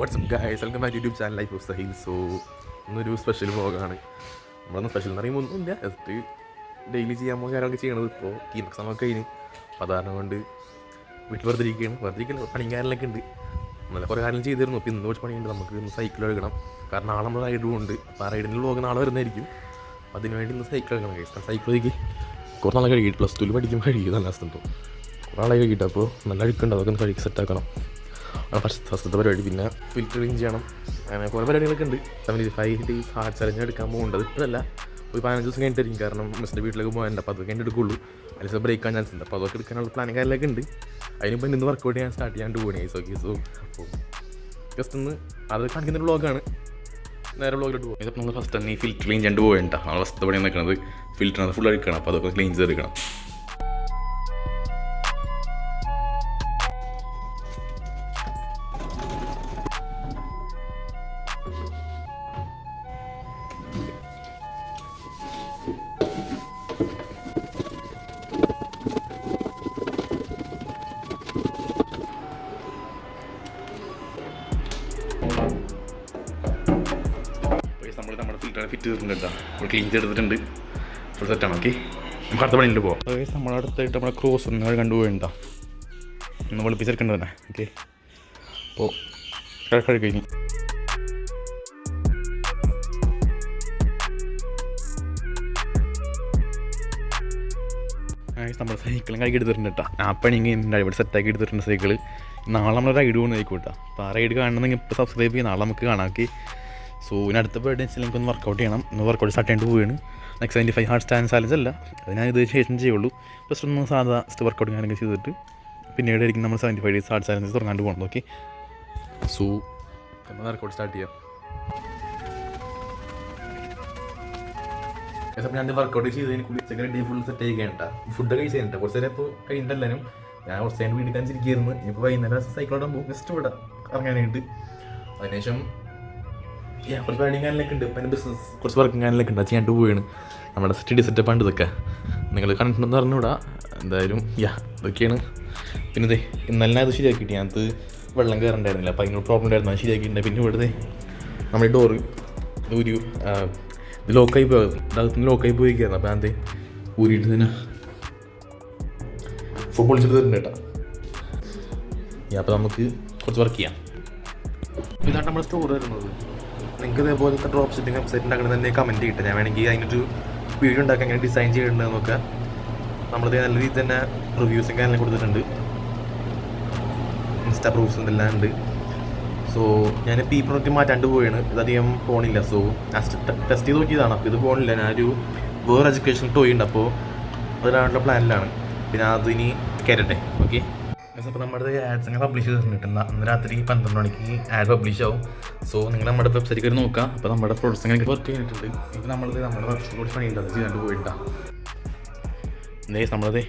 What's up guys welcome back YouTube channel life of Sahil so ഇന്നൊരു special വ്ളോഗാണ് നമ്മളൊന്ന് special എന്ന് പറയുമ്പോൾ ഒന്നുമില്ല. ജസ്റ്റ് ഡെയിലി ചെയ്യാൻ പോകുന്ന കാര്യമൊക്കെ ചെയ്യണത് ഇപ്പോൾ ഈ എക്സാം ഒക്കെ കഴിഞ്ഞ്. അപ്പോൾ അതാരണം കൊണ്ട് വീട്ടിൽ വെറുതെ ഇരിക്കുകയാണ്. വെറുതെ ഇരിക്കല പണിയും കാര്യങ്ങളൊക്കെ ഉണ്ട്. നല്ല കുറേ കാര്യം ചെയ്തിരുന്നു. അപ്പോൾ ഇന്ന് കുറച്ച് പണിയുണ്ട്. നമുക്ക് ഇന്ന് സൈക്കിൾ എടുക്കണം. കാരണം നാളെ നമ്മൾ റൈഡും ഉണ്ട് അപ്പോൾ ആ റൈഡിന്റെ വ്ളോഗ് നാളെ വരുന്നതായിരിക്കും. അപ്പോൾ അതിന് വേണ്ടി ഇന്ന് സൈക്കിൾ എടുക്കണം ഗൈസ് കാരണം സൈക്കിൾ ഒതുക്കി കുറേ നാളെ കഴുകി പ്ലസ് ടുവിൽ പഠിക്കുമ്പോൾ കഴുകി നല്ല അസ്ഥം കുറേ നാളെ കഴുകിയിട്ട് അപ്പോൾ നല്ല അഴുക്കുണ്ട്. അതൊക്കെ ഒന്ന് കഴുകി സെറ്റാക്കണം ഫസ്റ്റ് ഫസ്റ്റത്തെ പരിപാടി പിന്നെ ഫിൽറ്റർ ക്ലീൻ ചെയ്യണം. അങ്ങനെ കുറേ പരിപാടികളൊക്കെ ഉണ്ട്. Seventy five days hard challenge എടുക്കാൻ പോകേണ്ടത് ഇപ്പോഴല്ല. ഒരു പതിനഞ്ച് ദിവസം കഴിഞ്ഞിട്ടായിരിക്കും. കാരണം മിസ്സിന്റെ വീട്ടിലേക്ക് പോകാനുണ്ട്. അപ്പോൾ അത് കഴിഞ്ഞ് എടുക്കുള്ളൂ. അതിൽ ബ്രേക്ക് ആകാൻ ചാൻസ് ഉണ്ട്. അപ്പോൾ അതൊക്കെ എടുക്കാനുള്ള പ്ലാനിങ് കാര്യങ്ങളൊക്കെ ഉണ്ട്. അതിനിപ്പോൾ ഇന്ന് വർക്കൗട്ട് ചെയ്യാൻ സ്റ്റാർട്ട് ചെയ്യാണ്ട് പോകണേ സോ ഓക്കെ സോ അപ്പോൾ ജസ്റ്റ് ഒന്ന് അത് കാണിക്കുന്ന ബ്ലോഗാണ് നേരെ ബ്ലോഗിലോട്ട് പോകും ഇതിപ്പോൾ നമ്മൾ ഫസ്റ്റ് തന്നെ ഈ ഫിൽറ്റർ ക്ലീൻ ചെയ്യേണ്ടി പോകണ്ട നമ്മൾ ഫസ്റ്റ് പണി നിൽക്കുന്നത് ഫിൽറ്റർ ഫുൾ എടുക്കണം. അപ്പോൾ അതൊക്കെ ക്ലീൻ ചെയ്തെടുക്കണം. നമ്മുടെ തീർന്നിട്ടുണ്ട് ചെയ്തിട്ടുണ്ട് കേട്ടോ. നമ്മൾ ക്ലീൻ ചെയ്തെടുത്തിട്ടുണ്ട്. ഫുൾ സെറ്റാണ് ഓക്കെ നമുക്ക് അടുത്ത പണിയിൽ പോകാം അതായത് നമ്മൾ അടുത്തായിട്ട് നമ്മുടെ ക്രോസ് ഒന്ന് കണ്ടുപോയിണ്ട ഒന്ന് വെളുപ്പിച്ചെടുക്കേണ്ടത് തന്നെ ഓക്കെ അപ്പോൾ കഴുകി കഴിഞ്ഞു. നമ്മൾ സൈക്കിളും കൈ എടുത്തിട്ടുണ്ട് കേട്ടോ. പണി ഇങ്ങനെ ഇവിടെ സെറ്റാക്കി എടുത്തിട്ടുണ്ട് സൈക്കിൾ നാളെ നമ്മൾ റൈഡ് പോകുന്നതായിരിക്കും കേട്ടോ. അപ്പോൾ ആ റൈഡ് കാണണമെങ്കിൽ ഇപ്പോൾ സബ്സ്ക്രൈബ് ചെയ്യും നാളെ നമുക്ക് കാണാം ഓക്കെ സോ ഇനി അടുത്ത ബർത്ത്ഡേ വെച്ചാൽ എനിക്കൊന്ന് വർക്കൗട്ട് ചെയ്യണം. ഒന്ന് വർക്കൗട്ട് സ്റ്റാർട്ട് ചെയ്യേണ്ടി പോവുകയാണ്. Next seventy five hard stand challenge അല്ല. അത് ഞാൻ ഇത് ശേഷം ചെയ്യുള്ളൂ. ജസ്റ്റ് ഒന്ന് സാധാ ജസ്റ്റ് വർക്കൗട്ട് ഞാനൊക്കെ ചെയ്തിട്ട് പിന്നീട് ആയിരിക്കും നമ്മൾ seventy five days hard challenge തുടങ്ങാണ്ട് പോകണം ഓക്കെ സോ നമ്മൾ വർക്കൗട്ട് സ്റ്റാർട്ട് ചെയ്യാം. ഞാൻ വർക്കൗട്ട് ചെയ്തതിന് കുളിച്ചൊക്കെ ഡേ ഫുൾ സെറ്റ് ചെയ്യുകയാണ് ഫുഡ് കഴിച്ചിട്ടുണ്ട് കുറച്ച് നേരം ഇപ്പോൾ കഴിഞ്ഞിട്ടല്ലാനും. ഞാൻ കുറച്ച് നേരം വീട്ടിൽ കാണിച്ചിരിക്കുന്നു ഇനിയിപ്പോൾ വൈകുന്നേരം സൈക്കിളോടാൻ പോകും. ജസ്റ്റ് ഇവിടെ ഇറങ്ങാനായിട്ട്. അതിനുശേഷം കുറച്ച് വർക്കിംഗ് കാര്യങ്ങളൊക്കെ ഉണ്ട്. ബിസിനസ് കുറച്ച് അത് ഞാൻ പോവുകയാണ് നമ്മുടെ സ്റ്റഡി സെറ്റപ്പ് ആണ് ഇതൊക്കെ. നിങ്ങൾ കണ്ടിട്ടുണ്ടെന്ന് പറഞ്ഞുകൂടാ. എന്തായാലും യാ ഇതൊക്കെയാണ്. പിന്നെ ഇതേ ഇന്നലെ അത് ശരിയാക്കിയിട്ട് ഞാനത് വെള്ളം കയറണ്ടായിരുന്നില്ല. അപ്പോൾ അതിനൊരു പ്രോബ്ലം ഉണ്ടായിരുന്നു. അത് ശരിയാക്കിയിട്ടുണ്ട്. പിന്നെ ഇവിടുത്തെ നമ്മുടെ ഡോറ് ഒരു ഇത് ലോക്കായി പോയത് അകത്തുനിന്ന് ലോക്കായി പോയിരിക്കുകയായിരുന്നു അപ്പോൾ ഞാൻ ഊരിയിട്ട് തന്നെ ഫുട്ബോൾ ചെയ്തിട്ടുണ്ട് കേട്ടോ. അപ്പോൾ നമുക്ക് കുറച്ച് വർക്ക് ചെയ്യാം. ഇതാണ് നമ്മുടെ സ്റ്റോർ വരുന്നത്. നിങ്ങൾക്ക് ഇതേപോലത്തെ ഡ്രോപ്പ് ഷിപ്പിംഗ് വെബ്സൈറ്റ് ഉണ്ടാക്കണം തന്നെ കമന്റ് ചെയ്തിട്ട് ഞാൻ വേണമെങ്കിൽ അതിനൊരു വീഡിയോ ഉണ്ടാക്കാൻ എങ്ങനെ ഡിസൈൻ ചെയ്യേണ്ടതെന്നൊക്കെ നമ്മളിത് നല്ല രീതിയിൽ തന്നെ റിവ്യൂസും കാര്യങ്ങളും കൊടുത്തിട്ടുണ്ട്. ഇൻസ്റ്റാ പ്രൂഫ്സും എല്ലാം ഉണ്ട്. സോ ഞാൻ ഈ പ്രൊഡക്റ്റ് മാറ്റാണ്ട് പോവുകയാണ് ഇതധികം ഫോണില്ല സോ ടെസ്റ്റ് ചെയ്ത് നോക്കിയതാണ്. അപ്പോൾ ഇത് ഫോണില്ല ഞാനൊരു വേറെ എഡ്യൂക്കേഷൻ ടോയ് ഉണ്ട്. അപ്പോൾ അതിനായിട്ടുള്ള പ്ലാനിലാണ് പിന്നെ അതിനി കയറട്ടെ ഓക്കെ അപ്പോൾ നമ്മുടെ ആഡ്സ് അങ്ങനെ പബ്ലിഷ് ചെയ്തിട്ടുണ്ട്. അന്ന് രാത്രി പന്ത്രണ്ട് മണിക്ക് ആഡ് പബ്ലിഷ് ആവും. സോ നിങ്ങൾ നമ്മുടെ വെബ്സൈറ്റ് കയറി നോക്കാം അപ്പോൾ നമ്മുടെ പ്രൊഡക്ട്സ് അങ്ങനെ വർക്ക് ചെയ്തിട്ടുണ്ട്. ഇപ്പോൾ നമ്മളത് നമ്മുടെ വർക്ക്ഷോപ്പ് പണിയുണ്ട് അത് ചെയ്തുകൊണ്ട് പോയിട്ടാണ് ഇതേ നമ്മളത്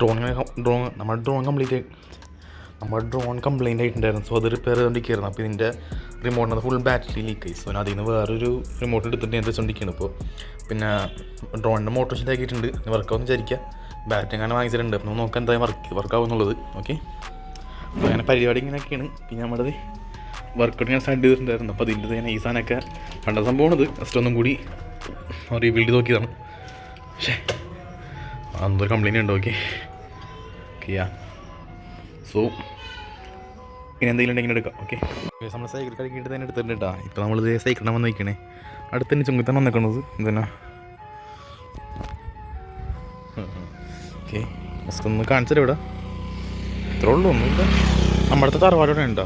ഡ്രോൺ ഡ്രോൺ നമ്മുടെ ഡ്രോൺ കംപ്ലീറ്റ് നമ്മുടെ ഡ്രോൺ കംപ്ലൈന്റ് ആയിട്ടുണ്ടായിരുന്നു. സോ അത് റിപ്പയർ ചെയ്തുകൊണ്ടിരിക്കുകയായിരുന്നു അപ്പോൾ ഇതിന്റെ റിമോട്ടിനത് ഫുൾ ബാറ്ററി ലീക്കായി സോ അതിൽ നിന്ന് വേറൊരു റിമോട്ട് എടുത്തിട്ട് ഞാൻ വെച്ചുകൊണ്ടിരിക്കുകയാണ് ഇപ്പോൾ പിന്നെ ഡ്രോണിന്റെ മോട്ടോർ ശരിയാക്കിയിട്ടുണ്ട് വർക്കാവുമെന്ന് വിചാരിക്കുക. ബാറ്ററി കാണാൻ വാങ്ങിച്ചിട്ടുണ്ട്. അപ്പോൾ നോക്കാം എന്തായാലും വർക്ക് വർക്കാവും എന്നുള്ളത് ഓക്കെ അപ്പോൾ അങ്ങനെ പരിപാടി ഇങ്ങനെയൊക്കെയാണ്. പിന്നെ നമ്മുടെ വർക്കൗട്ട് ഞാൻ സ്റ്റാർട്ട് ചെയ്തിട്ടുണ്ടായിരുന്നു. അപ്പോൾ അതിന്റെ ഈ സാധനമൊക്കെ കണ്ട സംഭവമാണിത്. ജസ്റ്റ് ഒന്നും കൂടി റീബിൽഡ് ചെയ്ത് നോക്കിയതാണ്. പക്ഷേ അന്നൊരു കംപ്ലൈന്റ് ഉണ്ട്. ഓക്കെ ഓക്കെ യാ സോ ഇനി എന്തെങ്കിലും ഉണ്ടെങ്കിൽ എടുക്കാം. ഓക്കെ നമ്മൾ സൈക്കിൾ കളിക്കിട്ട് തന്നെ എടുത്തിട്ടുണ്ട് കേട്ടോ ഇപ്പോൾ നമ്മളിത് സൈക്കിളിനെ വന്ന് നിൽക്കണേ അടുത്ത് തന്നെ ചുങ്കത്താണ് വന്നിരിക്കണത് എന്തിനാ ഓക്കെ. ജസ്റ്റ് ഒന്ന് കാണിച്ചു ഇവിടെ. ഇത്രേ ഉള്ളൂ ഒന്നുമില്ല നമ്മുടെ തറവാടോടെ ഉണ്ടോ?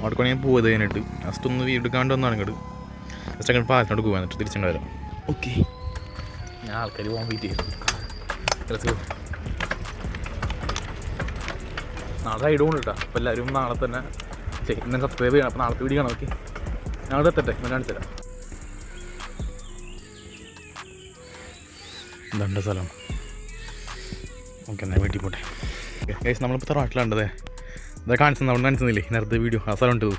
അവിടെ ഞാൻ പോയത് കഴിഞ്ഞിട്ട്. ജസ്റ്റ് ഒന്ന് വീട് കാണ്ട് വന്നാണ് ഇങ്ങോട്ട് ജസ്റ്റ് അങ്ങനെ പാലത്തിനോട് പോകാൻ എന്നിട്ട് തിരിച്ചുകൊണ്ട് വരാം. ഓക്കെ. ഞാൻ ആൾക്കാർ പോകാൻ വെയിറ്റ് ചെയ്യുന്നു നാളെ റൈഡ് പോകുന്നു കേട്ടോ അപ്പോൾ എല്ലാവരും നാളെ തന്നെ ചെയ്യും ഇന്ന് സബ്സ്ക്രൈബ് ചെയ്യണം. അപ്പോൾ നാളത്തെ വീഡിയോ കാണാം ഓക്കെ ഞങ്ങൾ എത്തട്ടെ. ഞാൻ കാണിച്ചു തരാം. ഇതുണ്ട് സ്ഥലം. ഓക്കെ എന്നാൽ വീട്ടിൽ പോട്ടെ. ഗൈസ് നമ്മളിപ്പോൾ തറവാട്ടിലുണ്ടതേ ഇതാ കാണിച്ചു നമ്മൾ കാണിച്ചില്ലേ നേരത്തെ വീഡിയോ ആ സ്ഥലം ഉണ്ടത്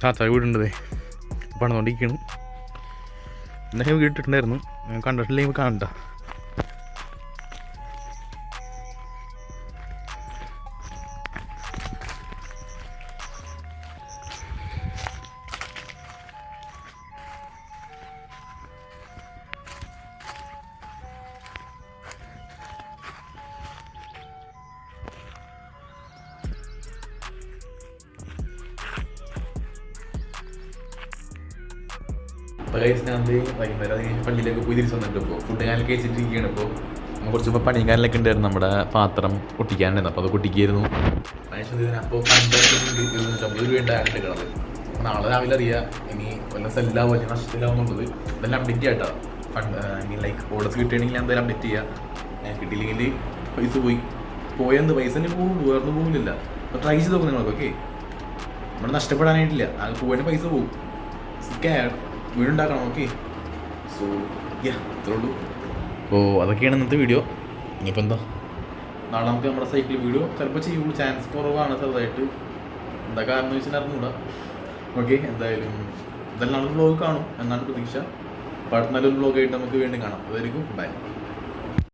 ചാച്ച വീടുണ്ടതേ പണിതുകൊണ്ടിരിക്കണം എന്നാൽ വീട് ഇട്ടിട്ടുണ്ടായിരുന്നു ഞാൻ കണ്ടിട്ടില്ലെങ്കിൽ കാണണ്ട. അപ്പോൾ കഴിച്ച് ഞാൻ? വൈകുന്നേരം അത് കഴിഞ്ഞ് പള്ളിയിലേക്ക് പോയി തിരിച്ച് വന്നിട്ട് ഇപ്പോൾ ഫുഡ് ഞാൻ കഴിച്ചിട്ടിരിക്കുകയാണ് ഇപ്പോൾ നമ്മൾ കുറച്ച് ഇപ്പോൾ പണിക്കാരിലൊക്കെ ഉണ്ടായിരുന്നു. നമ്മുടെ പാത്രം പൊട്ടിക്കാനുണ്ടായിരുന്നു. അപ്പോൾ അത് പൊട്ടിക്കായിരുന്നു അപ്പോൾ ഉണ്ടായിട്ട് കിടന്നത് അപ്പോൾ നാളെ രാവിലെ അറിയാം ഇനി വല്ല സെല്ലാവോ അല്ലെങ്കിൽ നഷ്ടത്തിലാവുന്നുള്ളത് ഇതെല്ലാം അപ്ഡേറ്റ് ആയിട്ടാണ് ഫണ്ട് മീൻ ലൈക്ക് ഓർഡേഴ്സ് കിട്ടുകയാണെങ്കിൽ ഞാൻ എന്തായാലും അപ്ഡേറ്റ് ചെയ്യാം. ഞാൻ കിട്ടിയില്ലെങ്കിൽ പൈസ പോയി. പോയെന്ന് പൈസ തന്നെ പോകും വേർന്ന് പോകുന്നില്ല. അപ്പോൾ ട്രൈ ചെയ്ത് നോക്കും നിങ്ങൾക്ക് ഓക്കെ നമ്മൾ നഷ്ടപ്പെടാനായിട്ടില്ല. അത് പോയതിന് പൈസ പോകും. കെയർ വീടുണ്ടാക്കണം ഓക്കെ സോ യാ അത്രേ ഉള്ളൂ. അതൊക്കെയാണ് ഇന്നത്തെ വീഡിയോ ഇനിയിപ്പോൾ എന്താ? നാളെ നമുക്ക് നമ്മുടെ സൈക്കിൾ വീഡിയോ ചിലപ്പോൾ ചെയ്യുള്ളൂ. ചാൻസ് കുറവാണ് ചെറുതായിട്ട്. എന്താ കാരണം എന്ന് വെച്ചാൽ അറിഞ്ഞൂടാ. ഓക്കെ എന്തായാലും ഇതെല്ലാം ബ്ലോഗ് കാണും എന്നാണ് പ്രതീക്ഷ. അടുത്ത നല്ലൊരു വ്ലോഗായിട്ട് നമുക്ക് വീണ്ടും കാണാം. അതായിരിക്കും ബൈ